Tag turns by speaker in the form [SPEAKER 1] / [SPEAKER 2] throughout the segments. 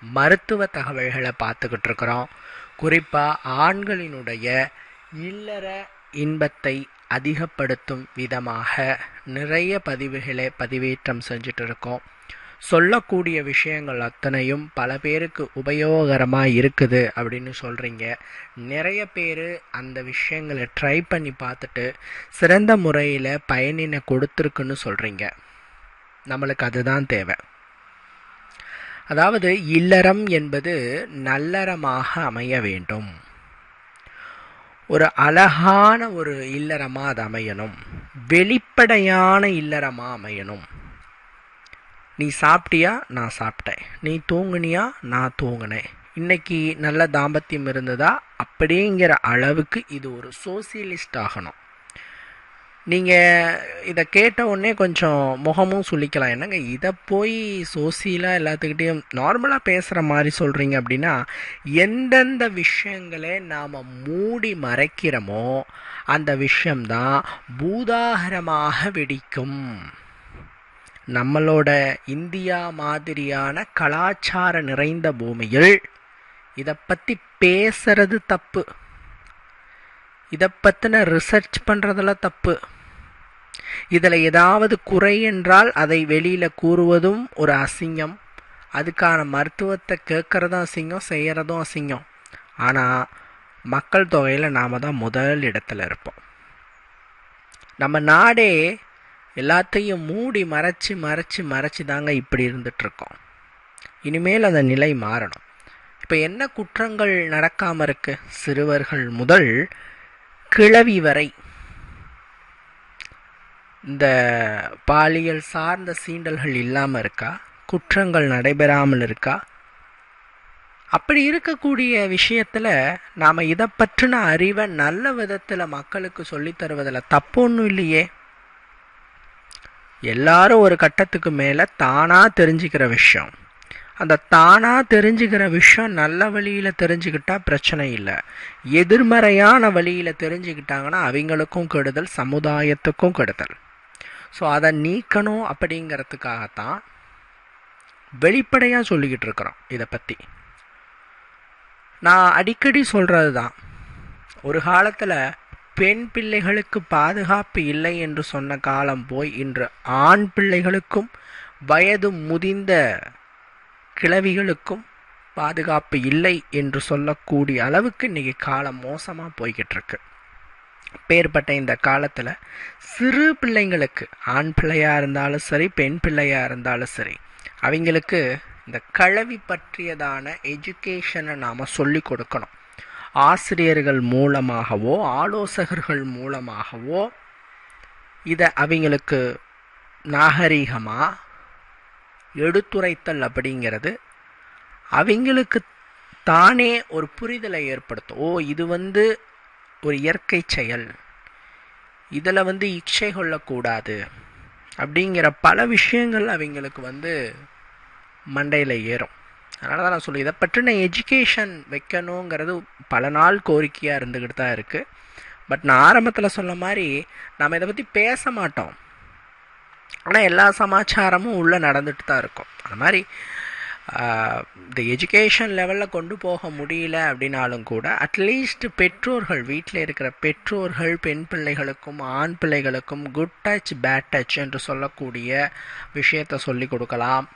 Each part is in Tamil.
[SPEAKER 1] மருத்துவ தகவல்களை பார்த்துக்கிட்டு இருக்கிறோம். குறிப்பாக ஆண்களினுடைய இல்லற இன்பத்தை அதிகப்படுத்தும் விதமாக நிறைய பதிவுகளை பதிவேற்றம் செஞ்சுட்டு இருக்கோம். சொல்லக்கூடிய விஷயங்கள் அத்தனையும் பல பேருக்கு உபயோகரமாக இருக்குது அப்படின்னு சொல்கிறீங்க நிறைய பேர் அந்த விஷயங்களை ட்ரை பண்ணி பார்த்துட்டு சிறந்த முறையில் பயனினை கொடுத்துருக்குன்னு சொல்கிறீங்க நம்மளுக்கு அதுதான் தேவை. அதாவது இல்லறம் என்பது நல்லறமாக அமைய வேண்டும். ஒரு அழகான ஒரு இல்லறமாக அது அமையணும். வெளிப்படையான இல்லறமாக அமையணும். நீ சாப்பிட்டியா? நான் சாப்பிட்டேன். நீ தூங்குனியா? நான் தூங்கினேன். இன்னைக்கு நல்ல தாம்பத்தியம் இருந்ததா? அப்படிங்கிற அளவுக்கு இது ஒரு சோசியலிஸ்ட் ஆகணும். நீங்கள் இதை கேட்ட உடனே கொஞ்சம் முகமும் சொல்லிக்கலாம் என்னங்க இதை போய் சோசியலாக எல்லாத்துக்கிட்டேயும் நார்மலாக பேசுகிற மாதிரி சொல்கிறீங்க அப்படின்னா எந்தெந்த விஷயங்களை நாம் மூடி மறைக்கிறோமோ அந்த விஷயம்தான் பூதாகரமாக வெடிக்கும். நம்மளோட இந்தியா மாதிரியான கலாச்சார நிறைந்த பூமியில் இதை பற்றி பேசுறது தப்பு. இதை பற்றின ரிசர்ச் பண்ணுறதெல்லாம் தப்பு. இதில் ஏதாவது குறை என்றால் அதை வெளியில் கூறுவதும் ஒரு அசிங்கம். அதுக்கான மருத்துவத்தை கேட்குறதும் அசிங்கம் செய்கிறதும் அசிங்கம். ஆனால் மக்கள் தொகையில் நாம் தான் முதல் இடத்துல இருப்போம். நம்ம நாடே எல்லாத்தையும் மூடி மறைச்சி மறைச்சி மறைச்சி தாங்க இப்படி இருந்துகிட்ருக்கோம் இனிமேல் அந்த நிலை மாறணும். இப்போ என்ன குற்றங்கள் நடக்காமல் இருக்கு? சிறுவர்கள் முதல் கிழவி வரை இந்த பாலியல் சார்ந்த சீண்டல்கள் இல்லாமல் இருக்கா? குற்றங்கள் நடைபெறாமல் இருக்கா? அப்படி இருக்கக்கூடிய விஷயத்தில் நாம் இதை பற்றின அறிவை நல்ல விதத்தில் மக்களுக்கு சொல்லித் தருவதில் தப்பு ஒன்றும் இல்லையே. எல்லாரும் ஒரு கட்டத்துக்கு மேலே தானாக தெரிஞ்சுக்கிற விஷயம். அந்த தானாக தெரிஞ்சுக்கிற விஷயம் நல்ல வழியில் தெரிஞ்சுக்கிட்டால் பிரச்சனை இல்லை. எதிர்மறையான வழியில் தெரிஞ்சுக்கிட்டாங்கன்னா அவங்களுக்கும் கெடுதல் சமுதாயத்துக்கும் கெடுதல். ஸோ அதை நீக்கணும் அப்படிங்கிறதுக்காகத்தான் வெளிப்படையாக சொல்லிக்கிட்டு இருக்கிறோம் இதை பற்றி நான் அடிக்கடி சொல்கிறது தான் ஒரு காலத்தில் பெண் பிள்ளைகளுக்கு பாதுகாப்பு இல்லை என்று சொன்ன காலம் போய் இன்று ஆண் பிள்ளைகளுக்கும் வயது முதிர்ந்த கிழவிகளுக்கும் பாதுகாப்பு இல்லை என்று சொல்லக்கூடிய அளவுக்கு இன்றைக்கி காலம் மோசமாக போய்கிட்டு இருக்கு. பேர்பட்ட இந்த காலத்தில் சிறு பிள்ளைங்களுக்கு ஆண் பிள்ளையாக இருந்தாலும் சரி பெண் பிள்ளையாக இருந்தாலும் சரி அவங்களுக்கு இந்த கல்வி பற்றியதான எஜுகேஷனை நாம் சொல்லி கொடுக்கணும். ஆசிரியர்கள் மூலமாகவோ ஆலோசகர்கள் மூலமாகவோ இதை அவங்களுக்கு நாகரீகமாக எடுத்துரைத்தல் அப்படிங்கிறது அவங்களுக்கு தானே ஒரு புரிதலை ஏற்படுத்தும். ஓ இது வந்து ஒரு இயற்கை செயல். இதில் வந்து இச்சை கொள்ளக்கூடாது. அப்படிங்கிற பல விஷயங்கள் அவங்களுக்கு வந்து மண்டையில் ஏறும். அதனால தான் நான் சொல்லி இதை பற்றின எஜுகேஷன் வைக்கணுங்கிறது பல நாள் கோரிக்கையாக இருந்துக்கிட்டு தான் இருக்குது பட் நான் ஆரம்பத்தில் சொன்ன மாதிரி நம்ம இதை பற்றி பேச மாட்டோம். ஆனால் எல்லா சமாச்சாரமும் உள்ளே நடந்துட்டு தான் இருக்கும். அது மாதிரி இந்த எஜுகேஷன் லெவலில் கொண்டு போக முடியல அப்படின்னாலும் கூட அட்லீஸ்ட் பெற்றோர்கள் வீட்டில் இருக்கிற பெற்றோர்கள் பெண் பிள்ளைகளுக்கும் ஆண் பிள்ளைகளுக்கும் குட் டச் பேட் டச் என்று சொல்லக்கூடிய விஷயத்தை சொல்லி கொடுக்கலாம்.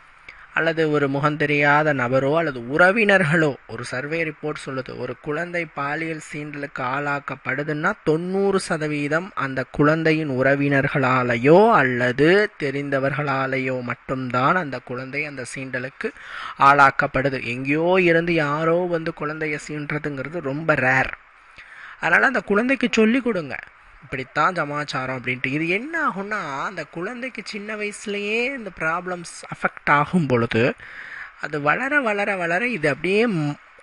[SPEAKER 1] அல்லது ஒரு முகம் தெரியாத நபரோ அல்லது உறவினர்களோ ஒரு சர்வே ரிப்போர்ட் சொல்லுது ஒரு குழந்தை பாலியல் சீண்டலுக்கு ஆளாக்கப்படுதுன்னா தொண்ணூறு சதவீதம் அந்த குழந்தையின் உறவினர்களாலேயோ அல்லது தெரிந்தவர்களாலேயோ மட்டும்தான் அந்த குழந்தை அந்த சீண்டலுக்கு ஆளாக்கப்படுது. எங்கேயோ இருந்து யாரோ வந்து குழந்தைய சீன்றதுங்கிறது ரொம்ப ரேர் அதனால் அந்த குழந்தைக்கு சொல்லி கொடுங்க. இப்படித்தான் சமாச்சாரம் அப்படின்ட்டு. இது என்ன ஆகும்னா அந்த குழந்தைக்கு சின்ன வயசுலேயே இந்த ப்ராப்ளம்ஸ் அஃபெக்ட் ஆகும் பொழுது அது வளர வளர வளர இது அப்படியே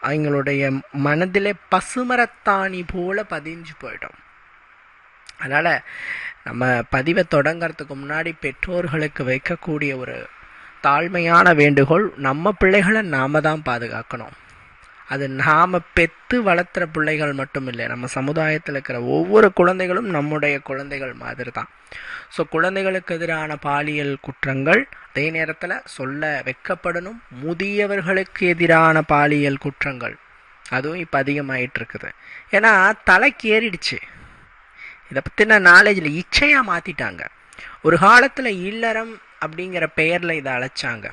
[SPEAKER 1] அவங்களுடைய மனதிலே பசுமரத்தாணி போல பதிஞ்சு போயிடும். அதனால் நம்ம பதிவை தொடங்கிறதுக்கு முன்னாடி பெற்றோர்களுக்கு வைக்கக்கூடிய ஒரு தாழ்மையான வேண்டுகோள் நம்ம பிள்ளைகளை நாம தான் பாதுகாக்கணும். அது நாம் பெற்று வளர்த்துற பிள்ளைகள் மட்டும் இல்லை நம்ம சமுதாயத்தில் இருக்கிற ஒவ்வொரு குழந்தைகளும் நம்முடைய குழந்தைகள் மாதிரி தான் ஸோ குழந்தைகளுக்கு எதிரான பாலியல் குற்றங்கள் அதே நேரத்தில் சொல்ல வைக்கப்படணும் முதியவர்களுக்கு எதிரான பாலியல் குற்றங்கள். அதுவும் இப்போ அதிகமாயிட்டு இருக்குது ஏன்னா தலைக்கு ஏறிடுச்சு. இதை பற்றின நாலேஜில் இச்சையாக மாற்றிட்டாங்க ஒரு காலத்தில் இல்லறம் அப்படிங்கிற பெயரில் இதை அழைச்சாங்க.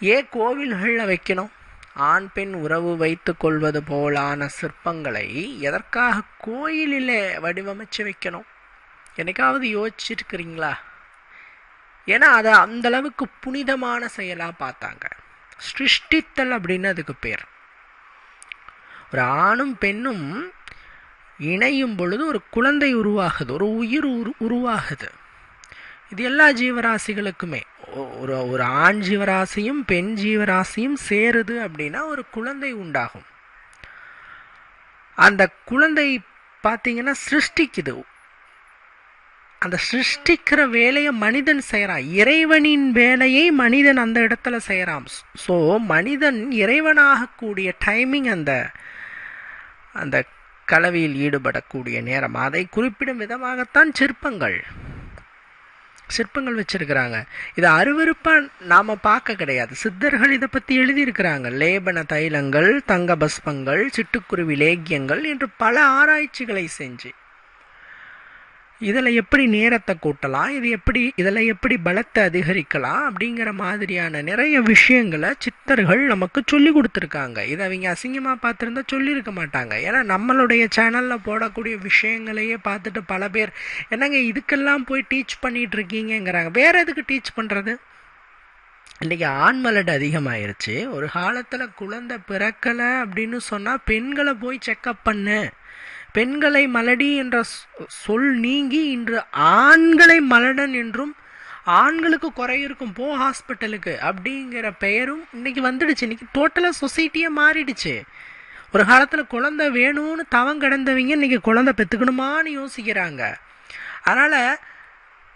[SPEAKER 1] ஏன் கோவில்களில் வைக்கணும்? ஆண் பெண் உறவு வைத்து கொள்வது போலான சிற்பங்களை எதற்காக கோயிலில் வடிவமைச்சு வைக்கணும்? என்னைக்காவது யோசிச்சிருக்கிறீங்களா? ஏன்னா அதை அந்த அளவுக்கு புனிதமான செயலாக பார்த்தாங்க. சிருஷ்டித்தல் அப்படின்னு அதுக்கு பேர். ஒரு ஆணும் பெண்ணும் இணையும் பொழுது ஒரு குழந்தை உருவாகுது ஒரு உயிர் உரு உருவாகுது. இது எல்லா ஜீவராசிகளுக்குமே. ஒரு ஒரு ஆண் ஜீவராசியும் பெண் ஜீவராசியும் சேருது அப்படின்னா ஒரு குழந்தை உண்டாகும். அந்த குழந்தை பார்த்தீங்கன்னா சிருஷ்டிக்குது. அந்த சிருஷ்டிக்கிற வேலையை மனிதன் செய்கிறான் இறைவனின் வேலையை மனிதன் அந்த இடத்துல செய்கிறான் ஸோ மனிதன் இறைவனாகக்கூடிய டைமிங் அந்த அந்த கலவியில் ஈடுபடக்கூடிய நேரம். அதை குறிப்பிடும் விதமாகத்தான் சிற்பங்கள். சிற்பங்கள் வச்சுருக்கிறாங்க. இதை அருவருப்பாக நாம் பார்க்க கிடையாது. சித்தர்கள் இதை பற்றி எழுதியிருக்கிறாங்க. லேபன தைலங்கள் தங்க பஸ்பங்கள் சிட்டுக்குருவி லேக்கியங்கள் என்று பல ஆராய்ச்சிகளை செஞ்சு. இதில் எப்படி நேரத்தை கூட்டலாம்? இது எப்படி இதில் எப்படி பலத்தை அதிகரிக்கலாம்? அப்படிங்கிற மாதிரியான நிறைய விஷயங்களை சித்தர்கள் நமக்கு சொல்லி கொடுத்துருக்காங்க. இதை அவங்க அசிங்கமாக பார்த்துருந்தா சொல்லியிருக்க மாட்டாங்க. ஏன்னா நம்மளுடைய சேனலில் போடக்கூடிய விஷயங்களையே பார்த்துட்டு பல பேர் என்னங்க இதுக்கெல்லாம் போய் டீச் பண்ணிகிட்டு இருக்கீங்கிறாங்க வேறு எதுக்கு டீச் பண்ணுறது இன்றைக்கி ஆண்மலடு அதிகமாயிருச்சு. ஒரு காலத்தில் குழந்தை பிறக்கலை அப்படின்னு சொன்னால் பெண்களை போய் செக்கப் பண்ணு. பெண்களை மலடி என்ற சொல் நீங்கி இன்று ஆண்களை மலடன் என்றும் ஆண்களுக்கு குறை இருக்கும் போ ஹாஸ்பிட்டலுக்கு அப்படிங்கிற பெயரும் இன்னைக்கு வந்துடுச்சு. இன்னைக்கு டோட்டலாக சொசைட்டியே மாறிடுச்சு. ஒரு காலத்தில் குழந்தை வேணும்னு தவம் கிடந்தவங்க இன்னைக்கு குழந்தை பெற்றுக்கணுமான்னு யோசிக்கிறாங்க. அதனால்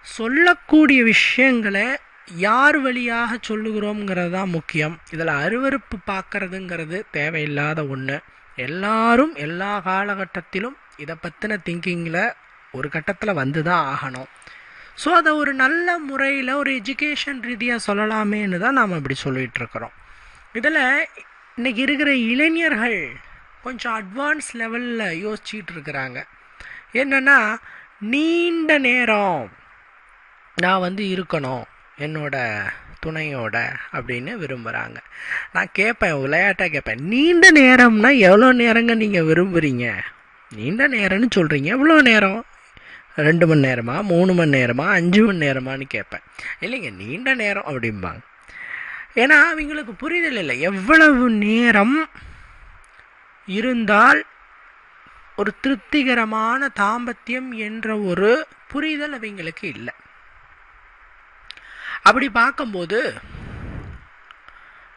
[SPEAKER 1] சொல்லக்கூடிய விஷயங்களை யார் வழியாக சொல்லுகிறோங்கிறது தான் முக்கியம். இதில் அருவறுப்பு பார்க்கறதுங்கிறது தேவையில்லாத ஒன்று எல்லாரும் எல்லா காலகட்டத்திலும் இதை பற்றின திங்கிங்கில் ஒரு கட்டத்தில் வந்து தான் ஆகணும். ஸோ அதை ஒரு நல்ல முறையில் ஒரு எஜுகேஷன் ரீதியாக சொல்லலாமேன்னு தான் நாம் அப்படி சொல்லிகிட்ருக்குறோம் இதில் இன்றைக்கி இருக்கிற இளைஞர்கள் கொஞ்சம் அட்வான்ஸ் லெவலில் யோசிச்சுட்டு இருக்கிறாங்க. என்னென்னா நீண்ட நேரம் நான் வந்து இருக்கணும் என்னோட துணையோட அப்படின்னு விரும்புகிறாங்க நான் கேட்பேன் விளையாட்டாக கேட்பேன் நீண்ட நேரம்னா எவ்வளோ நேரங்க நீங்கள் விரும்புகிறீங்க நீண்ட நேரம்னு சொல்கிறீங்க எவ்வளோ நேரம்? ரெண்டு மணி நேரமா மூணு மணி நேரமா அஞ்சு மணி நேரமான்னு கேட்பேன் இல்லைங்க நீண்ட நேரம் அப்படிம்பாங்க. ஏன்னா அவங்களுக்கு புரிதல் இல்லை. எவ்வளவு நேரம் இருந்தால் ஒரு திருப்திகரமான தாம்பத்தியம் என்ற ஒரு புரிதல் அவங்களுக்கு இல்லை. அப்படி பார்க்கும்போது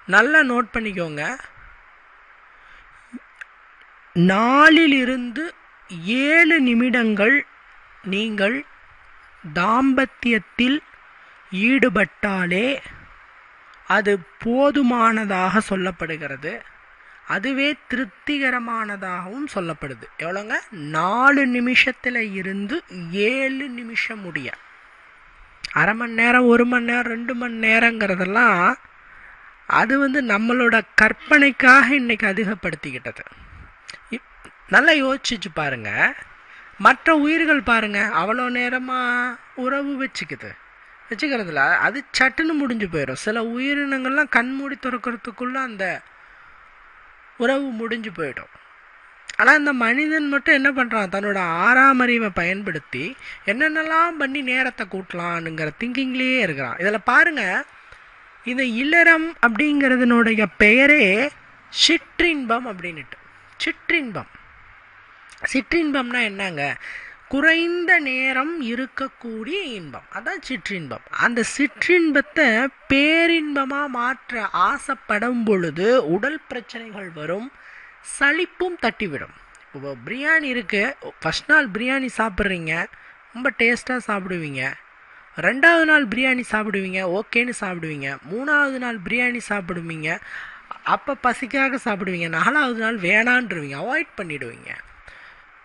[SPEAKER 1] நல்லா நோட் பண்ணிக்கோங்க. நாலிலிருந்து ஏழு நிமிடங்கள் நீங்கள் தாம்பத்தியத்தில் ஈடுபட்டாலே அது போதுமானதாக சொல்லப்படுகிறது. அதுவே திருப்திகரமானதாகவும் சொல்லப்படுது. எவ்வளோங்க? நாலு நிமிஷத்தில் இருந்து ஏழு நிமிஷம் முடிய. அரை மணி நேரம் ஒரு மணி நேரம் ரெண்டு மணி நேரங்கிறதெல்லாம் அது வந்து நம்மளோட கற்பனைக்காக இன்றைக்கி அதிகப்படுத்திக்கிட்டது. நல்லா யோசிச்சு பாருங்க. மற்ற உயிர்கள் பாருங்க அவ்வளோ நேரமாக உறவு வச்சுக்குது. வச்சுக்கிறதுல அது சட்டுன்னு முடிஞ்சு போயிடும் சில உயிரினங்கள்லாம் கண்மூடி திறக்கிறதுக்குள்ளே அந்த உறவு முடிஞ்சு போயிடும். ஆனால் இந்த மனிதன் மட்டும் என்ன பண்ணுறான் தன்னோட ஆறாம் அறிவை பயன்படுத்தி என்னென்னலாம் பண்ணி நேரத்தை கூட்டலான்னுங்கிற திங்கிங்லேயே இருக்கிறான். இதில் பாருங்கள் இந்த இல்லறம் அப்படிங்கிறதுனுடைய பெயரே சிற்றின்பம் அப்படின்னுட்டு. சிற்றின்பம். சிற்றின்பம்னா என்னங்க? குறைந்த நேரம் இருக்கக்கூடிய இன்பம். அதான் சிற்றின்பம். அந்த சிற்றின்பத்தை பேரின்பமாக மாற்ற ஆசைப்படும் பொழுது உடல் பிரச்சனைகள் வரும் சலிப்பும் தட்டிவிடும். இப்போ பிரியாணி இருக்குது ஃபஸ்ட் நாள் பிரியாணி சாப்பிட்றீங்க. ரொம்ப டேஸ்ட்டாக சாப்பிடுவீங்க. ரெண்டாவது நாள் பிரியாணி சாப்பிடுவீங்க. ஓகேன்னு சாப்பிடுவீங்க. மூணாவது நாள் பிரியாணி சாப்பிடுவீங்க. அப்போ பசிக்காக சாப்பிடுவீங்க. நாலாவது நாள் வேணான்றவீங்க. அவாய்ட் பண்ணிவிடுவீங்க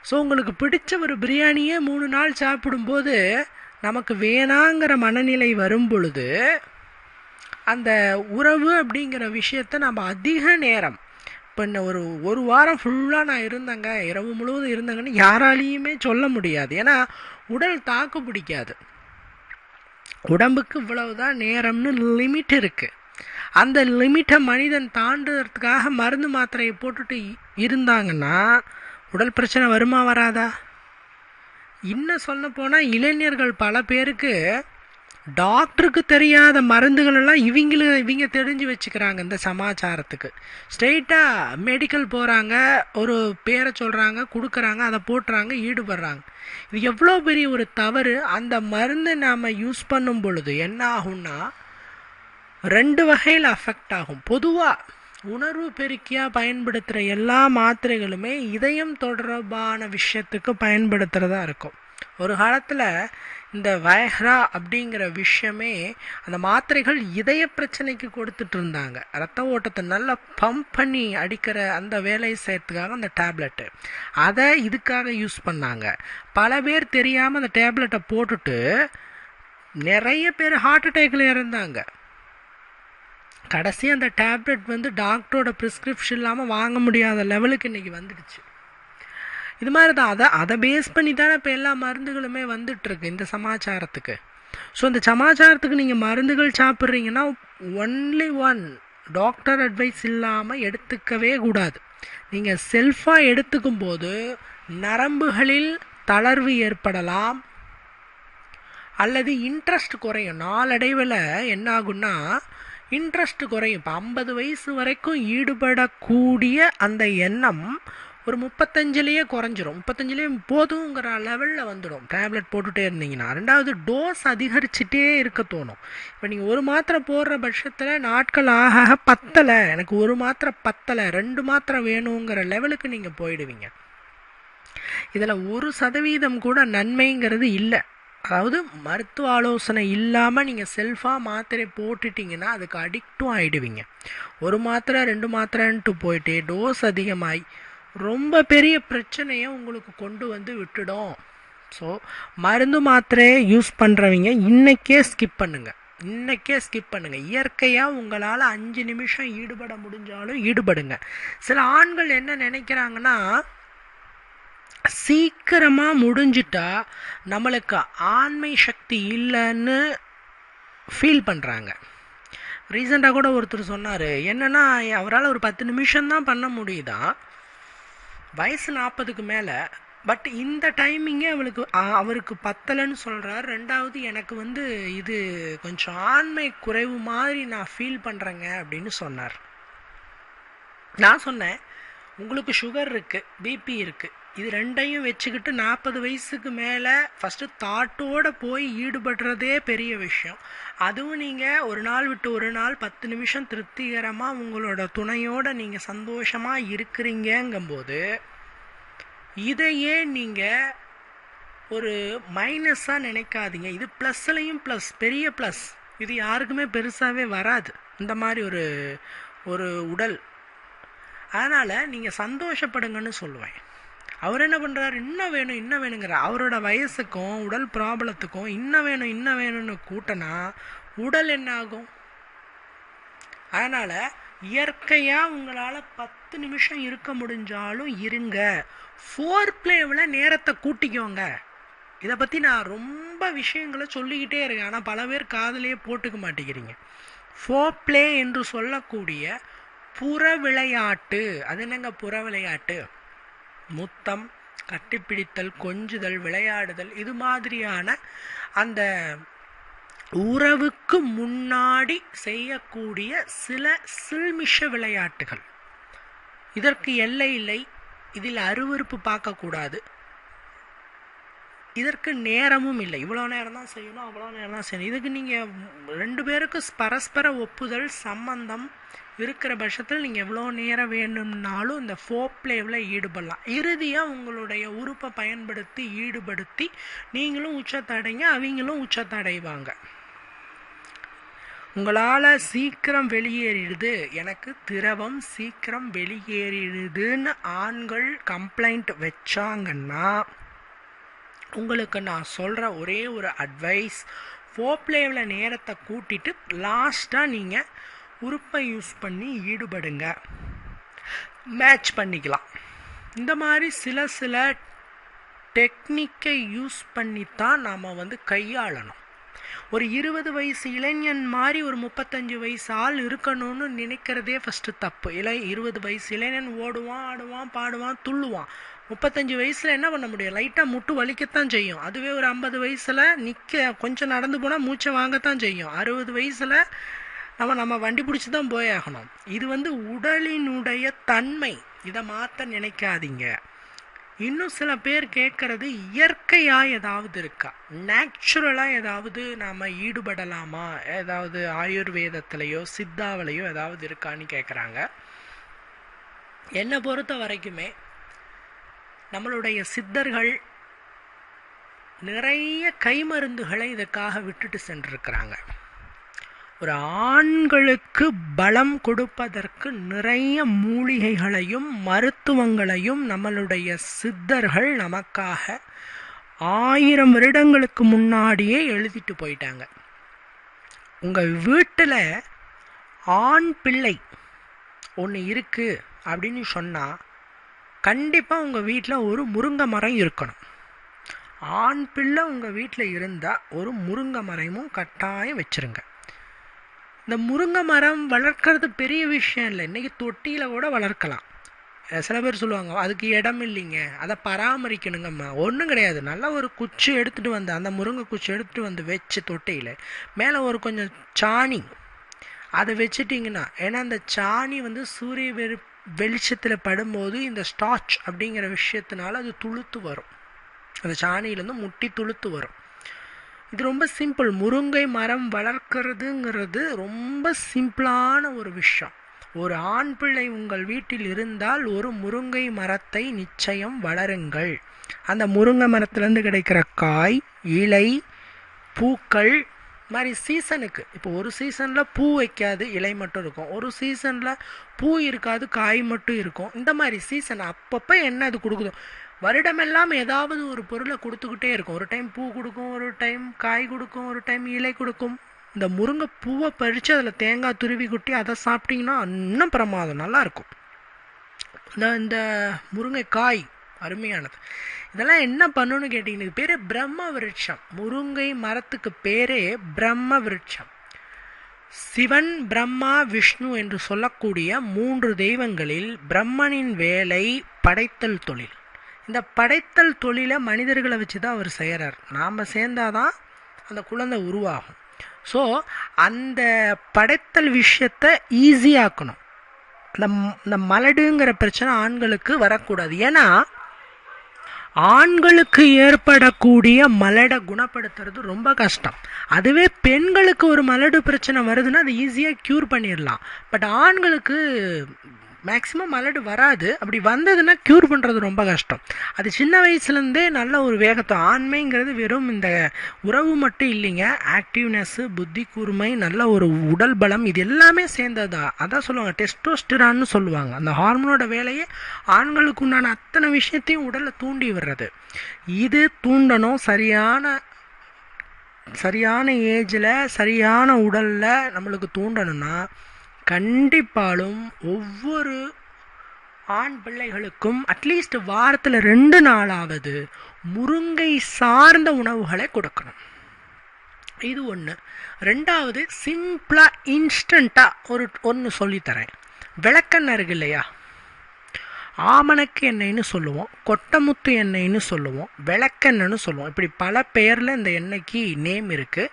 [SPEAKER 1] ஸோ உங்களுக்கு பிடிச்ச ஒரு பிரியாணியே மூணு நாள் சாப்பிடும்போது நமக்கு வேணாங்கிற மனநிலை வரும் பொழுது அந்த உறவு அப்படிங்கிற விஷயத்த நம்ம அதிக நேரம் இப்போ ஒரு ஒரு வாரம் ஃபுல்லாக நான் இருந்தேங்க. இரவு முழுவதும் இருந்தேங்கன்னு யாராலையுமே சொல்ல முடியாது. ஏன்னா உடல் தாக்கு பிடிக்காது. உடம்புக்கு இவ்வளவுதான் நேரம்னு லிமிட் இருக்குது அந்த லிமிட்டை மனிதன் தாண்டுறதுக்காக மருந்து மாத்திரையை போட்டுட்டு இருந்தாங்கன்னா உடல் பிரச்சனை வருமா வராதா? இன்னும் சொல்ல போனால் இளைஞர்கள் பல பேருக்கு டாக்டருக்கு தெரியாத மருந்துகளெல்லாம் இவங்களும் இவங்க தெரிஞ்சு வச்சுக்கிறாங்க இந்த சமாச்சாரத்துக்கு. ஸ்ட்ரெயிட்டாக மெடிக்கல் போகிறாங்க ஒரு பேரை சொல்கிறாங்க கொடுக்குறாங்க அதை போட்டுறாங்க ஈடுபடுறாங்க. இது எவ்வளோ பெரிய ஒரு தவறு. அந்த மருந்தை நாம் யூஸ் பண்ணும் பொழுது என்ன ஆகும்னா ரெண்டு வகையில் அஃபெக்ட் ஆகும். பொதுவாக உணர்வு பெருக்கியாக பயன்படுத்துகிற எல்லா மாத்திரைகளுமே இதயம் தொடர்பான விஷயத்துக்கு பயன்படுத்துகிறதா இருக்கும். ஒரு காலத்தில் இந்த வயஹ்ரா அப்படிங்கிற விஷயமே அந்த மாத்திரைகள் இதய பிரச்சனைக்கு கொடுத்துட்டு இருந்தாங்க. ரத்த ஓட்டத்தை நல்லா பம்ப் பண்ணி அடிக்கிற அந்த வேலையை செய்யறதுக்காக அந்த டேப்லெட்டு அதை இதுக்காக யூஸ் பண்ணாங்க. பல பேர் தெரியாமல் அந்த டேப்லெட்டை போட்டுட்டு நிறைய பேர் ஹார்ட் அட்டேக்கில் இறந்தாங்க. கடைசி அந்த டேப்லெட் வந்து டாக்டரோட ப்ரிஸ்கிரிப்ஷன் இல்லாமல் வாங்க முடியாத லெவலுக்கு இன்றைக்கி வந்துடுச்சு. இது மாதிரி தான் அதை அதை பேஸ் பண்ணி தானே இப்போ எல்லா மருந்துகளுமே வந்துட்டுருக்கு இந்த சமாச்சாரத்துக்கு. ஸோ இந்த சமாச்சாரத்துக்கு நீங்கள் மருந்துகள் சாப்பிட்றீங்கன்னா ஒன்லி ஒன் டாக்டர் அட்வைஸ் இல்லாமல் எடுத்துக்கவே கூடாது. நீங்கள் செல்ஃபாக எடுத்துக்கும் போது நரம்புகளில் தளர்வு ஏற்படலாம். அல்லது இன்ட்ரெஸ்ட் குறையும். நாளடைவில் என்னாகுன்னா இன்ட்ரெஸ்ட் குறையும். இப்போ ஐம்பது வயசு வரைக்கும் ஈடுபடக்கூடிய அந்த எண்ணம் ஒரு முப்பத்தஞ்சிலேயே குறைஞ்சிரும். முப்பத்தஞ்சிலேயே போதுங்கிற லெவலில் வந்துடும். டேப்லெட் போட்டுகிட்டே இருந்தீங்கன்னா. ரெண்டாவது டோஸ் அதிகரிச்சுட்டே இருக்க தோணும். இப்போ நீங்கள் ஒரு மாத்திரை போடுற பட்சத்தில் நாட்கள் ஆக ஆக பத்தலை. எனக்கு ஒரு மாத்திரை பத்தலை. ரெண்டு மாத்திரை வேணுங்கிற லெவலுக்கு நீங்கள் போயிடுவீங்க. இதில் ஒரு சதவீதம் கூட நன்மைங்கிறது இல்லை. அதாவது மருத்துவ ஆலோசனை இல்லாமல் நீங்கள் செல்ஃபாக மாத்திரை போட்டுட்டிங்கன்னா அதுக்கு அடிக்டும் ஆகிடுவீங்க ஒரு மாத்திரை ரெண்டு மாத்திரைன்ட்டு போயிட்டு டோஸ் அதிகமாகி ரொம்ப பெரிய பிரச்சனையை உங்களுக்கு கொண்டு வந்து விட்டுடும். ஸோ மருந்து மாத்திரையை யூஸ் பண்ணுறவங்க இன்றைக்கே ஸ்கிப் பண்ணுங்கள் இன்றைக்கே ஸ்கிப் பண்ணுங்கள் இயற்கையாக உங்களால் அஞ்சு நிமிஷம் ஈடுபட முடிஞ்சாலும் ஈடுபடுங்க. சில ஆண்கள் என்ன நினைக்கிறாங்கன்னா சீக்கிரமாக முடிஞ்சிட்டா நம்மளுக்கு ஆண்மை சக்தி இல்லைன்னு ஃபீல் பண்ணுறாங்க ரீசெண்டாக கூட ஒருத்தர் சொன்னார் என்னென்னா அவரால் ஒரு பத்து நிமிஷம்தான் பண்ண முடியுதான் வயசு நாற்பதுக்கு மேலே பட் இந்த டைமிங்கே அவளுக்கு அவருக்கு பத்தலைன்னு சொல்கிறார் ரெண்டாவது எனக்கு வந்து இது கொஞ்சம் ஆண்மை குறைவு மாதிரி நான் ஃபீல் பண்ணுறேங்க அப்படின்னு சொன்னார். நான் சொன்னேன் உங்களுக்கு சுகர் இருக்குது பிபி இருக்குது இது ரெண்டையும் வச்சுக்கிட்டு நாற்பது வயசுக்கு மேலே ஃபஸ்ட்டு தாட்டோடு போய் ஈடுபடுறதே பெரிய விஷயம். அதுவும் நீங்கள் ஒரு நாள் விட்டு ஒரு நாள் பத்து நிமிஷம் திருப்திகரமாக உங்களோட துணையோடு நீங்கள் சந்தோஷமாக இருக்கிறீங்கங்கும்போது இதையே நீங்கள் ஒரு மைனஸாக நினைக்காதீங்க. இது ப்ளஸ்லையும் ப்ளஸ் பெரிய ப்ளஸ் இது யாருக்குமே பெருசாகவே வராது. இந்த மாதிரி ஒரு ஒரு உடல். அதனால் நீங்கள் சந்தோஷப்படுங்கன்னு சொல்லுவேன். அவர் என்ன பண்ணுறாரு இன்னும் வேணும் இன்னும் வேணுங்கிற அவரோட வயசுக்கும் உடல் ப்ராப்ளத்துக்கும் இன்னும் வேணும் இன்னும் வேணும்னு கூட்டினா உடல் என்ன ஆகும்? அதனால் இயற்கையாக உங்களால் பத்து நிமிஷம் இருக்க முடிஞ்சாலும் இருங்க. ஃபோர் பிளேவில் நேரத்தை கூட்டிக்கோங்க. இதை பற்றி நான் ரொம்ப விஷயங்களை சொல்லிக்கிட்டே இருக்கேன். ஆனால் பல பேர் காதலையே போட்டுக்க மாட்டேங்கிறீங்க. ஃபோர் பிளே என்று சொல்லக்கூடிய புற விளையாட்டு அது என்னங்க புற விளையாட்டு முத்தம் கட்டிப்பிடித்தல் கொஞ்சுதல் விளையாடுதல் இது மாதிரியான அந்த உறவுக்கு முன்னாடி செய்யக்கூடிய சில சில்மிஷ விளையாட்டுகள். இதற்கு எல்லை இல்லை இதில் அருவறுப்பு பார்க்கக்கூடாது. இதற்கு நேரமும் இல்லை. இவ்வளோ நேரம் தான் செய்யணும் அவ்வளோ நேரம் தான் செய்யணும். இதுக்கு நீங்கள் ரெண்டு பேருக்கு பரஸ்பர ஒப்புதல் சம்பந்தம் இருக்கிற பட்சத்தில் நீங்கள் எவ்வளோ நேரம் வேணும்னாலும் இந்த ஃபோப்ளேவில் ஈடுபடலாம். இறுதியாக உங்களுடைய உறுப்பை பயன்படுத்தி ஈடுபடுத்தி நீங்களும் உச்சத்தடைங்க அவங்களும் உச்சத்தடைவாங்க உங்களால் சீக்கிரம் வெளியேறிடுது. எனக்கு திரவம் சீக்கிரம் வெளியேறிடுதுன்னு ஆண்கள் கம்ப்ளைண்ட் வச்சாங்கன்னா உங்களுக்கு நான் சொல்கிற ஒரே ஒரு அட்வைஸ் ஃபோப்ளேவில் நேரத்தை கூட்டிட்டு லாஸ்ட்டாக நீங்கள் உறுப்பை யூஸ் பண்ணி ஈடுபடுங்க. மேட்ச் பண்ணிக்கலாம். இந்த மாதிரி சில சில டெக்னிக்கை யூஸ் பண்ணி தான் நாம் வந்து கையாளணும். ஒரு இருபது வயசு இளைஞன் மாதிரி ஒரு முப்பத்தஞ்சு வயசு ஆள் இருக்கணும்னு நினைக்கிறதே ஃபஸ்ட்டு தப்பு. இல்லை இருபது வயசு இளைஞன் ஓடுவான் ஆடுவான் பாடுவான் துள்ளுவான். முப்பத்தஞ்சு வயசில் என்ன பண்ண முடியும்? லைட்டாக முட்டு வலிக்கத்தான் செய்யும். அதுவே ஒரு ஐம்பது வயசில் நிற்க கொஞ்சம் நடந்து போனால் மூச்சை வாங்கத்தான் செய்யும். அறுபது வயசில் நம்ம நம்ம வண்டி பிடிச்சி தான் போயாகணும் இது வந்து உடலினுடைய தன்மை. இதை மாற்ற நினைக்காதீங்க. இன்னும் சில பேர் கேட்குறது இயற்கையாக ஏதாவது இருக்கா? நேச்சுரலாக ஏதாவது நாம் ஈடுபடலாமா? ஏதாவது ஆயுர்வேதத்துலேயோ சித்தாவிலையோ ஏதாவது இருக்கான்னு கேட்குறாங்க. என்னை பொறுத்த வரைக்குமே நம்மளுடைய சித்தர்கள் நிறைய கைமருந்துகளை இதுக்காக விட்டுட்டு சென்றிருக்கிறாங்க. ஒரு ஆண்களுக்கு பலம் கொடுப்பதற்கு நிறைய மூலிகைகளையும் மருத்துவங்களையும் நம்மளுடைய சித்தர்கள் நமக்காக ஆயிரம் வருடங்களுக்கு முன்னாடியே எழுதிட்டு போயிட்டாங்க. உங்கள் வீட்டில் ஆண் பிள்ளை ஒன்று இருக்குது அப்படின்னு சொன்னால் கண்டிப்பாக உங்கள் வீட்டில் ஒரு முருங்கை மரம் இருக்கணும். ஆண் பிள்ளை உங்கள் வீட்டில் இருந்தால் ஒரு முருங்கை மரமும் கட்டாயம் வச்சுருங்க. இந்த முருங்கை மரம் வளர்க்குறது பெரிய விஷயம் இல்லை. இன்றைக்கி தொட்டியில் கூட வளர்க்கலாம். சில பேர் சொல்லுவாங்க அதுக்கு இடம் இல்லைங்க. அதை பராமரிக்கணுங்கம்மா. ஒன்றும் கிடையாது. நல்லா ஒரு குச்சி எடுத்துகிட்டு வந்து அந்த முருங்கை குச்சி எடுத்துகிட்டு வந்து வச்சு தொட்டியில் மேலே ஒரு கொஞ்சம் சாணி. அதை வச்சுட்டிங்கன்னா ஏன்னா அந்த சாணி வந்து சூரிய வெறு வெளிச்சத்தில் படும்போது இந்த ஸ்டாச் அப்படிங்கிற விஷயத்தினால அது துளுத்து வரும். அந்த சாணியிலேருந்து முட்டி துளுத்து வரும். இது ரொம்ப சிம்பிள் முருங்கை மரம் வளர்க்கிறதுங்கிறது ரொம்ப சிம்பிளான ஒரு விஷயம். ஒரு ஆண் பிள்ளை உங்கள் வீட்டில் இருந்தால் ஒரு முருங்கை மரத்தை நிச்சயம் வளருங்கள். அந்த முருங்கை மரத்துலேருந்து கிடைக்கிற காய் இலை பூக்கள் மாதிரி சீசனுக்கு இப்போ ஒரு சீசனில் பூ வைக்காது இலை மட்டும் இருக்கும். ஒரு சீசனில் பூ இருக்காது காய் மட்டும் இருக்கும். இந்த மாதிரி சீசன் அப்பப்போ என்ன அது கொடுக்குதோ வருடமெல்லாம் ஏதாவது ஒரு பொருளை கொடுத்துக்கிட்டே இருக்கும். ஒரு டைம் பூ கொடுக்கும் ஒரு டைம் காய் கொடுக்கும் ஒரு டைம் இலை கொடுக்கும். இந்த முருங்கை பூவை பறித்து அதில் தேங்காய் துருவி குட்டி அதை சாப்பிட்டிங்கன்னா இன்னும் பிரமாதம் நல்லாயிருக்கும் இந்த இந்த முருங்கைக்காய் அருமையானது. இதெல்லாம் என்ன பண்ணணும்னு கேட்டிங்கன்னா பேர் பிரம்ம விருட்சம் முருங்கை மரத்துக்கு பேரே பிரம்ம விருட்சம் சிவன் பிரம்மா விஷ்ணு என்று சொல்லக்கூடிய மூன்று தெய்வங்களில் பிரம்மனின் வேலை படைத்தல் தொழில். இந்த படைத்தல் தொழிலை மனிதர்களை வச்சு தான் அவர் செய்கிறார் நாம் சேர்ந்தாதான் அந்த குழந்தை உருவாகும். ஸோ அந்த படைத்தல் விஷயத்தை ஈஸியாக்கணும் அந்த இந்த மலடுங்கிற பிரச்சனை ஆண்களுக்கு வரக்கூடாது. ஏன்னா ஆண்களுக்கு ஏற்படக்கூடிய மலடை குணப்படுத்துறது ரொம்ப கஷ்டம். அதுவே பெண்களுக்கு ஒரு மலடு பிரச்சனை வருதுன்னா அது ஈஸியாக க்யூர் பண்ணிடலாம். பட் ஆண்களுக்கு மேக்ஸிமம் மலடு வராது. அப்படி வந்ததுன்னா க்யூர் பண்ணுறது ரொம்ப கஷ்டம். அது சின்ன வயசுலேருந்தே நல்ல ஒரு வேகத்தை ஆண்மைங்கிறது வெறும் இந்த உறவு மட்டும் இல்லைங்க. ஆக்டிவ்னஸ்ஸு புத்தி கூர்மை நல்ல ஒரு உடல் பலம் இது எல்லாமே சேர்ந்தது? தான் அதான் சொல்லுவாங்க டெஸ்டோஸ்டிரான்னு சொல்லுவாங்க. அந்த ஹார்மோனோட வேலையே ஆண்களுக்கு உண்டான அத்தனை விஷயத்தையும் உடலை தூண்டி விடுறது. இது தூண்டணும். சரியான சரியான ஏஜில் சரியான உடலில் நம்மளுக்கு தூண்டணும்னா கண்டிப்பாலும் ஒவ்வொரு ஆண் பிள்ளைகளுக்கும் அட்லீஸ்ட் வாரத்தில் ரெண்டு நாளாவது முருங்கை சார்ந்த உணவுகளை கொடுக்கணும். இது ஒன்று ரெண்டாவது சிம்பிளாக இன்ஸ்டண்ட்டாக ஒரு ஒன்று சொல்லித்தரேன். விளக்கெண்ணெய் இருக்கு இல்லையா? ஆமணக்கு எண்ணெய்னு சொல்லுவோம். கொட்டமுத்து எண்ணெய்னு சொல்லுவோம். விளக்கெண்ணெய்னு சொல்லுவோம். இப்படி பல பெயரில் இந்த எண்ணெய்க்கு நேம் இருக்குது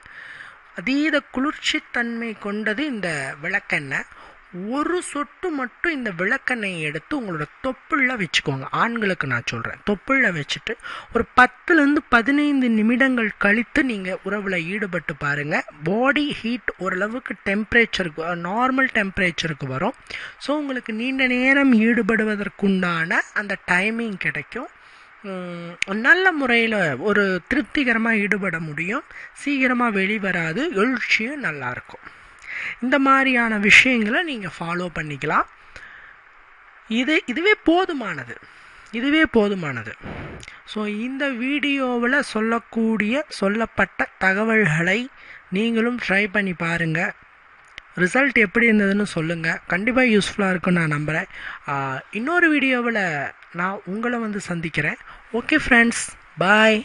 [SPEAKER 1] அதீத குளிர்ச்சித்தன்மை கொண்டது இந்த விளக்கெண்ணெய் ஒரு சொட்டு மட்டும் இந்த விளக்கெண்ணெயை எடுத்து உங்களோட தொப்புள்ள வச்சுக்கோங்க. ஆண்களுக்கு நான் சொல்கிறேன் தொப்புள்ள வச்சுட்டு ஒரு பத்துலேருந்து பதினைந்து நிமிடங்கள் கழித்து நீங்கள் உறவில் ஈடுபட்டு பாருங்கள் பாடி ஹீட் ஓரளவுக்கு டெம்பரேச்சருக்கு நார்மல் டெம்பரேச்சருக்கு வரும். ஸோ உங்களுக்கு நீண்ட நேரம் ஈடுபடுவதற்குண்டான அந்த டைமிங் கிடைக்கும். நல்ல முறையில் ஒரு திருப்திகரமாக ஈடுபட முடியும். சீக்கிரமாக வெளிவராது. எழுச்சியும் நல்லாயிருக்கும் இந்த மாதிரியான விஷயங்களை நீங்கள் ஃபாலோ பண்ணிக்கலாம். இது இதுவே போதுமானது. இதுவே போதுமானது. ஸோ இந்த வீடியோவில் சொல்லக்கூடிய சொல்லப்பட்ட தகவல்களை நீங்களும் ட்ரை பண்ணி பாருங்கள் ரிசல்ட் எப்படி இருந்ததுன்னு சொல்லுங்கள் கண்டிப்பாக யூஸ்ஃபுல்லாக இருக்குன்னு நான் நம்புகிறேன் இன்னொரு வீடியோவில் நான் உங்களை வந்து சந்திக்கிறேன். Okay friends bye